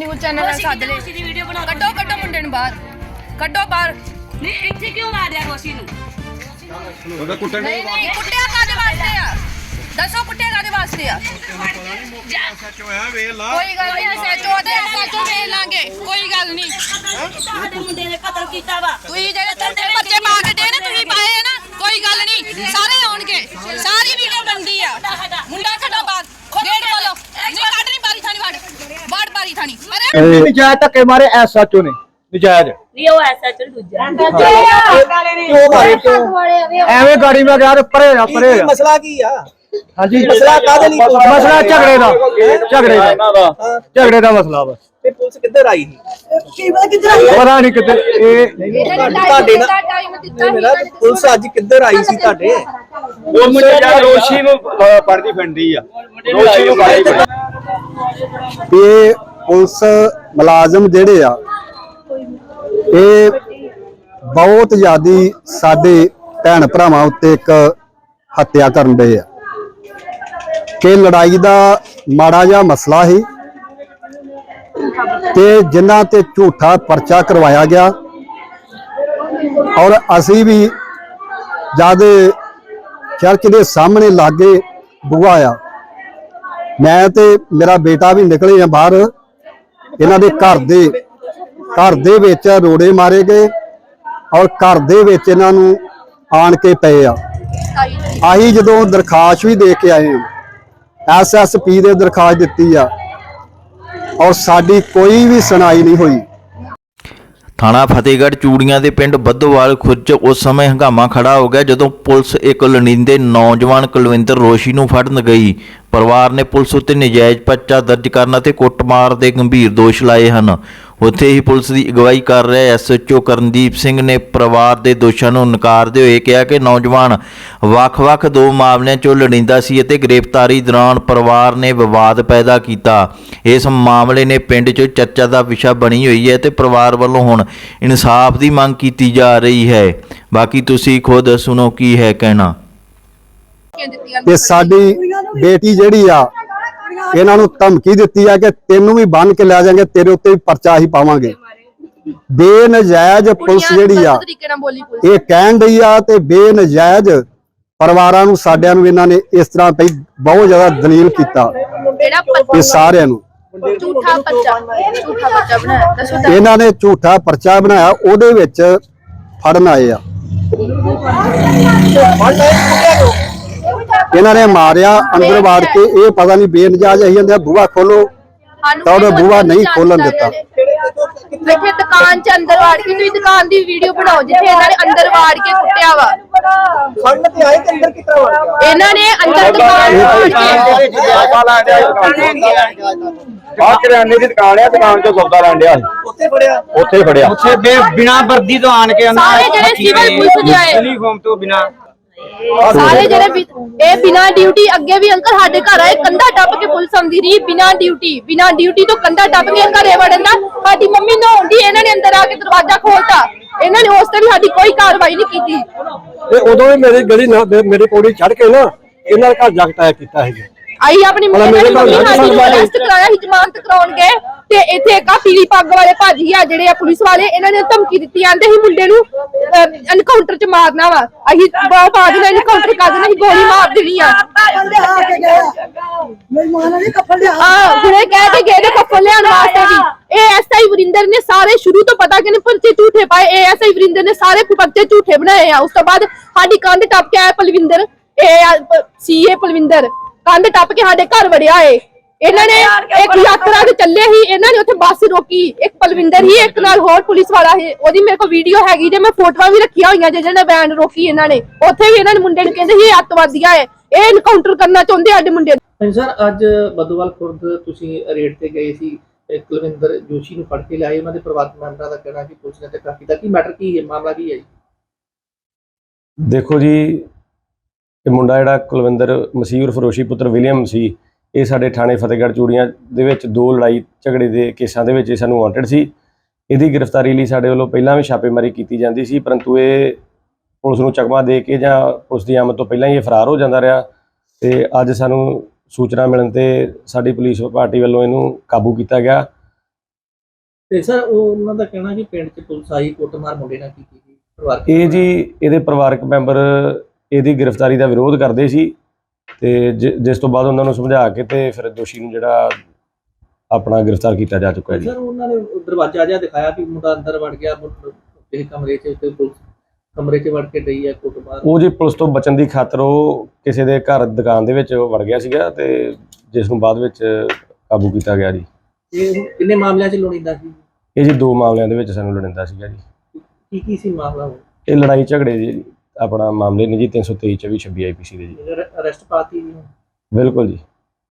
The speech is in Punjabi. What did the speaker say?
ਸੱਦ ਲੈ ਰੋਸ਼ੀ ਦੀ ਵੀਡੀਓ ਬਣਾ ਕੱਢੋ ਕੱਢੋ ਮੁੰਡੇ ਨੂੰ ਬਾਹਰ। ਕੱਢੋ ਬਾਹਰ। ਨਹੀਂ ਇੱਥੇ ਕਿਉਂ ਮਾਰਿਆ ਰੋਸ਼ੀ ਨੂੰ? ਉਹਦਾ ਕੁੱਟਣ ਨਹੀਂ ਨਹੀਂ ਕੁੱਟਿਆ ਕਾਦੇ ਵਾਸਤੇ ਆ? ਦੱਸੋ ਕੁੱਟਿਆ ਕਾਦੇ ਵਾਸਤੇ ਆ? ਸੱਚੋ ਹੈ ਵੇਖ ਲਾ। ਕੋਈ ਗੱਲ ਨਹੀਂ ਸੱਚੋ ਤੇ ਸੱਚੋ ਵੇਖ ਲਾਂਗੇ। ਕੋਈ ਗੱਲ ਨਹੀਂ। ਸਾਡੇ ਮੁੰਡੇ ਨੇ ਕਤਲ ਕੀਤਾ ਵਾ। ਤੁਸੀਂ ਜਿਹੜੇ ਤੁਹਾਡੇ ਬੱਚੇ ਪਾ ਕੇ ਦੇ ਨੇ ਤੁਸੀਂ ਪਾਏ ਆ ਨਾ ਕੋਈ ਗੱਲ ਨਹੀਂ ਸਾਰੇ ਆਉਣਗੇ ਸਾਰੀ ਵੀਡੀਓ ਬਣਦੀ ਆ ਮੁੰਡਾ ਖੜਾ ਬਾਹਰ ਗੇਟ ਖੋਲੋ ਨਹੀਂ ਕੱਢ ਨਹੀਂ ਬਾਰੀ ਥਾਣੀ ਵੜ ਵੜ ਬਾਰੀ ਥਾਣੀ ਅਰੇ ਇਹ ਨਜਾਇਜ਼ ਧੱਕੇ ਮਾਰੇ ਐਸਐਚਓ ਨੇ? ਨਜਾਇਜ਼। ਨਹੀਂ ਉਹ ਐਸਾ ਚਲ ਦੂਜਾ। ਕਿਉਂ ਮਾਰੇ? ਕਿਉਂ ਐਵੇਂ ਗਾੜੀ ਮੈਂ ਗਿਆ ਤੇ ਪਰੇ ਜਾ ਪਰੇ ਜਾ ਮਸਲਾ ਕੀ ਆ? ਹਾਂਜੀ। ਮਸਲਾ ਕਾਹਦੇ ਲਈ ਮਸਲਾ ਝਗੜੇ ਦਾ ਝਗੜੇ ਦਾ। ਝਗੜੇ ਦਾ ਮਸਲਾ ਵਾ। ਤੇ ਪੁਲਿਸ ਕਿੱਧਰ ਆਈ ਕੀ ਪਤਾ ਕਿੱਧਰ ਆਈ? ਪਤਾ ਨਹੀਂ ਕਿਤੇ ਇਹ ਤੁਹਾਡੇ ਨਾਲ ਮੇਰਾ ਪੁਲਿਸ ਅੱਜ ਕਿੱਧਰ ਆਈ ਸੀ ਤੁਹਾਡੇ? ਉਹ ਮੁੰਡੇ ਜਿਹੜਾ ਰੋਸ਼ੀ ਨੂੰ ਪੜਦੀ ਫੰਡੀ ਆ। ਰੋਸ਼ੀ ਨੂੰ ਬਾਈ ਇਹ ਪੁਲਿਸ ਮੁਲਾਜ਼ਮ ਜਿਹੜੇ ਆ, ਇਹ ਬਹੁਤ ਜ਼ਿਆਦੀ ਸਾਡੇ ਭੈਣ ਭਰਾਵਾਂ ਉੱਤੇ ਇੱਕ ਹੱਤਿਆ ਕਰਨ ਦੇ ਆ। ਕਿ ਲੜਾਈ ਦਾ ਮਾੜਾ ਜਿਹਾ ਮਸਲਾ ਸੀ ਤੇ ਜਿਨ੍ਹਾਂ ਤੇ ਝੂਠਾ ਪਰਚਾ ਕਰਵਾਇਆ ਗਿਆ। ਔਰ ਅਸੀਂ ਵੀ ਜਦ ਚਰਚ ਦੇ ਸਾਹਮਣੇ ਲਾਗੇ ਬੁਆ ਆ, ਮੈਂ ਤੇ ਮੇਰਾ ਬੇਟਾ ਵੀ ਨਿਕਲੇ ਆ ਬਾਹਰ। ਇਹਨਾਂ ਦੇ ਘਰ ਦੇ ਘਰ ਦੇ ਵਿੱਚ ਰੋੜੇ ਮਾਰੇ ਗਏ ਔਰ ਘਰ ਦੇ ਵਿੱਚ ਇਹਨਾਂ ਨੂੰ ਆਣ ਕੇ ਪਏ ਆ। ਆਹੀ ਜਦੋਂ ਦਰਖਾਸਤ ਵੀ ਦੇ ਕੇ ਆਏ ਆ ਐਸਐਸਪੀ ਦੇ ਦਰਖਾਸਤ ਦਿੱਤੀ ਆ ਔਰ ਸਾਡੀ ਕੋਈ ਵੀ ਸੁਣਾਈ ਨਹੀਂ ਹੋਈ। ਥਾਣਾ ਫਤਿਹਗੜ੍ਹ ਚੂੜੀਆਂ ਦੇ ਪਿੰਡ ਬੱਦੋਵਾਲ ਖੁਰਦ 'ਚ ਉਸ ਸਮੇਂ ਹੰਗਾਮਾ ਖੜਾ ਹੋ ਗਿਆ ਜਦੋਂ ਪੁਲਿਸ ਇੱਕ ਲੜਿੰਦੇ ਨੌਜਵਾਨ ਕੁਲਵਿੰਦਰ ਰੋਸ਼ੀ ਨੂੰ ਫੜਨ ਗਈ। ਪਰਿਵਾਰ ਨੇ ਪੁਲਿਸ ਉੱਤੇ ਨਜਾਇਜ਼ ਪਰਚਾ ਦਰਜ ਕਰਨ ਅਤੇ ਕੁੱਟਮਾਰ ਦੇ ਗੰਭੀਰ ਦੋਸ਼ ਲਾਏ ਹਨ। ਉੱਥੇ ਹੀ ਪੁਲਿਸ ਦੀ ਅਗਵਾਈ ਕਰ ਰਿਹਾ ਐਸਐਚਓ ਕਰਨਦੀਪ ਸਿੰਘ ਨੇ ਪਰਿਵਾਰ ਦੇ ਦੋਸ਼ਾਂ ਨੂੰ ਨਕਾਰਦੇ ਹੋਏ ਕਿਹਾ ਕਿ ਨੌਜਵਾਨ ਵੱਖ-ਵੱਖ ਦੋ ਮਾਮਲਿਆਂ 'ਚੋਂ ਲੜਿੰਦਾ ਸੀ ਅਤੇ ਗ੍ਰਿਫਤਾਰੀ ਦੌਰਾਨ ਪਰਿਵਾਰ ਨੇ ਵਿਵਾਦ ਪੈਦਾ ਕੀਤਾ। ਇਸ ਮਾਮਲੇ ਨੇ ਪਿੰਡ 'ਚ ਚਰਚਾ ਦਾ ਵਿਸ਼ਾ ਬਣੀ ਹੋਈ ਹੈ ਤੇ ਪਰਿਵਾਰ ਵੱਲੋਂ ਹੁਣ ਇਨਸਾਫ ਦੀ ਮੰਗ ਕੀਤੀ ਜਾ ਰਹੀ ਹੈ। ਬਾਕੀ ਤੁਸੀਂ ਖੁਦ ਸੁਣੋ ਕੀ ਹੈ ਕਹਿਣਾ। ਤੇ ਸਾਡੀ ਬੇਟੀ ਜਿਹੜੀ ਆ ਇਹਨਾਂ ਨੂੰ ਧਮਕੀ ਦਿੱਤੀ ਆ ਕਿ ਤੈਨੂੰ ਵੀ ਬੰਨ ਕੇ ਲੈ ਜਾਾਂਗੇ ਤੇਰੇ ਉੱਤੇ ਵੀ ਪਰਚਾ ਹੀ ਪਾਵਾਂਗੇ। ਬੇਨਜਾਇਜ਼ ਪੁਲਿਸ ਜਿਹੜੀ ਆ ਇਹ ਕਹਿਣ ਡਈ ਆ ਤੇ ਬੇਨਜਾਇਜ਼ ਪਰਿਵਾਰਾਂ ਨੂੰ ਸਾਡਿਆਂ ਨੂੰ ਇਹਨਾਂ ਨੇ ਇਸ ਤਰ੍ਹਾਂ ਪਈ ਬਹੁਤ ਜ਼ਿਆਦਾ ਦਲੀਲ ਕੀਤਾ ਇਹ ਸਾਰਿਆਂ ਨੂੰ। ਝੂਠਾ ਬੱਚਾ ਝੂਠਾ ਬੱਚਾ ਬਣਾਇਆ। ਦੱਸੋ ਇਹਨਾਂ ਨੇ ਝੂਠਾ ਪਰਚਾ ਬਣਾਇਆ ਉਹਦੇ ਵਿੱਚ ਫੜਨ ਆਏ ਆ। ਇਹਨਾਂ ਨੇ ਮਾਰਿਆ ਅੰਦਰ ਵਾੜ ਕੇ ਇਹ ਪਤਾ ਨਹੀਂ ਬੇਨਜਾਇਜ਼ ਆਈ ਜਾਂਦੇ ਆ ਬੂਹਾ ਖੋਲੋ। ਤਾਂ ਉਹਨੇ ਬੂਹਾ ਨਹੀਂ ਖੋਲਣ ਦਿੱਤਾ। ਇੱਥੇ ਦੁਕਾਨ 'ਚ ਅੰਦਰ ਵਾੜ ਕੇ ਤੁਸੀਂ ਦੁਕਾਨ ਦੀ ਵੀਡੀਓ ਬਣਾਓ ਜਿੱਥੇ ਇਹਨਾਂ ਨੇ ਅੰਦਰ ਵਾੜ ਕੇ ਕੁੱਟਿਆ ਵਾ। ਫੜਨ ਤੇ ਆਏ ਤੇ ਅੰਦਰ ਕਿੱਦਾਂ ਵੜ ਗਿਆ? ਇਹਨਾਂ ਨੇ ਅੰਦਰ ਦੁਕਾਨ ਆ ਕਰਿਆਨੇ ਦੀ ਦੁਕਾਨ ਆ ਦੁਕਾਨ ਚੋਂ ਸੌਦਾ ਲੈਣ ਡਿਆ ਸੀ। ਉੱਥੇ ਫੜਿਆ? ਉੱਥੇ ਫੜਿਆ। ਉੱਥੇ ਬਿਨਾ ਵਰਦੀ ਤੋਂ ਆਣ ਕੇ ਸਾਰੇ ਜਿਹੜੇ ਸਿਵਲ ਪੁਲਿਸ ਦੇ ਆਏ। ਯੂਨੀਫਾਰਮ ਤੋਂ ਬਿਨਾ। ਸਾਰੇ ਜਿਹੜੇ ਵੀ- ਇਹ ਬਿਨਾ ਡਿਊਟੀ ਅੱਗੇ ਵੀ ਅੰਕਲ ਸਾਡੇ ਘਰ ਆਏ ਕੰਧਾ ਟੱਪ ਕੇ ਪੁਲਿਸ ਆਉਂਦੀ ਰਹੀ ਬਿਨਾ ਡਿਊਟੀ ਬਿਨਾ ਡਿਊਟੀ ਤੋਂ ਕੰਧਾ ਟੱਪ ਕੇ ਘਰੇ ਵੜਨ ਦਾ ਸਾਡੀ ਮੰਮੀ ਨਹਾਉਂਦੀ ਇਹਨਾਂ ਨੇ ਅੰਦਰ ਆ ਕੇ ਦਰਵਾਜ਼ਾ ਖੋਲਤਾ। ਇਹਨਾਂ ਨੇ ਉਸ ਤੇ ਵੀ ਸਾਡੀ ਕੋਈ ਕਾਰਵਾਈ ਨਹੀਂ ਕੀਤੀ। ਤੇ ਉਦੋਂ ਵੀ ਮੇਰੀ ਗਲੀ ਨਾ ਮੇਰੀ ਪੌੜੀ ਚੜ ਕੇ ਨਾ ਇਹਨਾਂ ਘਰ ਜਾ ਕੇ ਟਾਇਆ ਕੀਤਾ ਸੀ। ਆਈ ਆਪਣੀ ਮੰਮੀ ਨੇ ਨਾਲ ਮੰਮੀ ਸਾਡੀ ਨੂੰ ਗੱਲ ਅਰੈਸਟ ਕਰਾਇਆ ਸੀ ਜ਼ਮਾਨਤ ਕਰਾਉਣ ਗਏ। ਤੇ ਇੱਥੇ ਇੱਕ ਆਹ ਪੀਲੀ ਪੱਗ ਵਾਲੇ ਭਾਜੀ ਆ ਜਿਹੜੇ ਆ ਪੁਲਿਸ ਵਾਲੇ ਇਹਨਾਂ ਨੇ ਧਮਕੀ ਦਿੱਤੀ ਆਂਦੇ ਸੀ ਮੁੰਡੇ ਨੂੰ ਐਨਕਾਊਂਟਰ ਚ ਮਾਰਨਾ ਵਾ। ਅਸੀਂ ਬਹੁਤ ਬਾਅਦ ਨਾਲ ਐਨਕਾਊਂਟਰ ਕਰ ਦੇਣਾ ਸੀ ਗੋਲੀ ਮਾਰ ਦੇਣੀ ਆ। ਹਾਂ ਹੁਣੇ ਕਹਿ ਕੇ ਗਏ ਨੇ ਕੱਫਨ ਲਿਆਉਣ ਵਾਸਤੇ ਵੀ ਇਹ ਐਸਆਈ ਵਰਿੰਦਰ ਨੇ ਸਾਰੇ ਸ਼ੁਰੂ ਤੋਂ ਪਤਾ ਕਿ ਨੇ ਪਰਚੇ ਝੂਠੇ ਪਾਏ ਇਹ ਐਸਆਈ ਵਰਿੰਦਰ ਨੇ ਸਾਰੇ ਪਰਚੇ ਝੂਠੇ ਬਣਾਏ ਆ। ਉਸ ਤੋਂ ਬਾਅਦ ਸਾਡੀ ਕੰਧ ਟੱਪ ਕੇ ਆਇਆ ਪਲਵਿੰਦਰ ਇਹ ਸੀਏ ਪਲਵਿੰਦਰ। ਕੰਧ ਟੱਪ ਕੇ ਸਾਡੇ ਘਰ ਵੜਿਆ ਏ। ਇਹਨਾਂ ਨੇ ਇੱਕ ਯਾਤਰਾ ਤੇ ਚੱਲੇ ਸੀ ਇਹਨਾਂ ਨੇ ਉੱਥੇ ਬੱਸ ਰੋਕੀ। ਇੱਕ ਪਲਵਿੰਦਰ ਹੀ ਇੱਕ ਨਾਲ ਹੋਰ ਪੁਲਿਸ ਵਾਲਾ ਸੀ। ਉਹਦੀ ਮੇਰੇ ਕੋਲ ਵੀਡੀਓ ਹੈਗੀ ਜੇ ਮੈਂ ਫੋਟੋਆਂ ਵੀ ਰੱਖੀਆਂ ਹੋਈਆਂ ਜੇ ਜਿਹਨਾਂ ਵੈਨ ਰੋਕੀ ਇਹਨਾਂ ਨੇ। ਉੱਥੇ ਵੀ ਇਹਨਾਂ ਨੇ ਮੁੰਡੇ ਨੂੰ ਕਹਿੰਦੇ ਸੀ ਇਹ ਅੱਤਵਾਦੀਆਂ ਏ ਇਹ ਐਨਕਾਊਂਟਰ ਕਰਨਾ ਚਾਹੁੰਦੇ ਸਾਡੇ ਮੁੰਡੇ। ਹਾਂਜੀ ਸਰ ਅੱਜ ਬਦੋਵਾਲ ਖੁਰਦ ਤੁਸੀਂ ਰੇਡ ਤੇ ਗਏ ਸੀ ਕੁਲਵਿੰਦਰ ਜੋਸ਼ੀ ਨੂੰ ਫੜ ਕੇ ਲਿਆਏ ਉਹਨਾਂ ਦੇ ਪਰਿਵਾਰਕ ਮੈਂਬਰਾਂ ਦਾ ਕਹਿਣਾ ਕਿ ਪੁਲਿਸ ਨੇ ਧੱਕਾ ਕੀਤਾ ਕੀ ਮੈਟਰ ਕੀ ਹੈ? ਮਾਮਲਾ ਕੀ ਹੈ ਜੀ? ਦੇਖੋ ਜੀ ਇਹ ਮੁੰਡਾ ਜਿਹੜਾ ਕੁਲਵਿੰਦਰ ਮਸੀਹ ਫਰੋਸ਼ੀ ਪੁੱਤਰ ਵਿਲੀਅਮ ਸੀ ਇਹ ਸਾਡੇ ਥਾਣੇ ਫਤਿਹਗੜ੍ਹ ਚੂੜੀਆਂ ਦੇ ਵਿੱਚ ਦੋ ਲੜਾਈ ਝਗੜੇ ਦੇ ਕੇਸਾਂ ਦੇ ਵਿੱਚ ਇਹ ਸਾਨੂੰ ਵਾਂਟਡ ਸੀ। ਇਹਦੀ ਗ੍ਰਿਫਤਾਰੀ ਲਈ ਸਾਡੇ ਵੱਲੋਂ ਪਹਿਲਾਂ ਵੀ ਛਾਪੇਮਾਰੀ ਕੀਤੀ ਜਾਂਦੀ ਸੀ ਪਰੰਤੂ ਇਹ ਪੁਲਿਸ ਨੂੰ ਚਕਮਾ ਦੇ ਕੇ ਜਾਂ ਪੁਲਿਸ ਦੀ ਆਮਦ ਤੋਂ ਪਹਿਲਾਂ ਹੀ ਇਹ ਫਰਾਰ ਹੋ ਜਾਂਦਾ ਰਿਹਾ ਤੇ ਅੱਜ ਸਾਨੂੰ ਸੂਚਨਾ ਮਿਲਣ ਤੇ ਸਾਡੀ ਪੁਲਿਸ ਪਾਰਟੀ ਵੱਲੋਂ ਇਹਨੂੰ ਕਾਬੂ ਕੀਤਾ ਗਿਆ। ਤੇ ਸਰ ਉਹ ਉਹਨਾਂ ਦਾ ਕਹਿਣਾ ਕਿ ਪਿੰਡ 'ਚ ਪੁਲਿਸ ਆਈ ਕੁੱਟਮਾਰ ਮੁੰਡੇ ਨਾਲ ਕੀਤੀ ਗਈ ਪਰਿਵਾਰ ਇਹ ਜੀ ਇਹਦੇ ਪਰਿਵਾਰਕ ਮੈਂਬਰ ਇਹਦੀ ਗ੍ਰਿਫਤਾਰੀ ਦਾ ਵਿਰੋਧ ਕਰਦੇ ਸੀ। ਤੇ ਜਿਸ ਤੋਂ ਬਾਅਦ ਉਹਨਾਂ ਨੂੰ ਸਮਝਾ ਕੇ ਤੇ ਫਿਰ ਦੋਸ਼ੀ ਨੂੰ ਜਿਹੜਾ ਆਪਣਾ ਗ੍ਰਿਫਤਾਰ ਕੀਤਾ ਜਾ ਚੁੱਕਾ ਹੈ ਜੀ। ਸਰ ਉਹਨਾਂ ਨੇ ਦਰਵਾਜ਼ਾ ਜਿਹਾ ਦਿਖਾਇਆ ਕਿ ਮੁੰਡਾ ਅੰਦਰ ਵੜ ਗਿਆ ਇਹ ਕਮਰੇ 'ਚ ਤੇ ਪੁਲਿਸ ਕਮਰੇ 'ਚ ਵੜ ਕੇ ਡਈ ਹੈ ਕੁੱਟਮਾਰ ਉਹ ਜੀ ਪੁਲਿਸ ਤੋਂ ਬਚਣ ਦੀ ਖਾਤਰ ਉਹ ਕਿਸੇ ਦੇ ਘਰ ਦੁਕਾਨ ਦੇ ਵਿੱਚ ਵੜ ਗਿਆ ਸੀਗਾ ਤੇ ਜਿਸ ਨੂੰ ਬਾਅਦ ਵਿੱਚ ਕਾਬੂ ਕੀਤਾ ਗਿਆ ਜੀ। ਇਹ ਕਿੰਨੇ ਮਾਮਲਿਆਂ 'ਚ ਲੋੜੀਂਦਾ ਸੀ? ਇਹ ਜੀ ਦੋ ਮਾਮਲਿਆਂ ਦੇ ਵਿੱਚ ਸਾਨੂੰ ਲੜਿੰਦਾ ਸੀਗਾ ਜੀ। ਕੀ ਕੀ ਸੀ ਮਾਮਲਾ ਉਹ? ਇਹ ਲੜਾਈ ਝਗੜੇ ਜੀ। ਆਪਣਾ ਮਾਮਲੇ ਨੇ ਜੀ 323 24 26 ਆਈਪੀਸੀ ਦੇ ਜੀ। ਅਰੈਸਟ ਪਾਤੀ ਜੀ ਬਿਲਕੁਲ ਜੀ।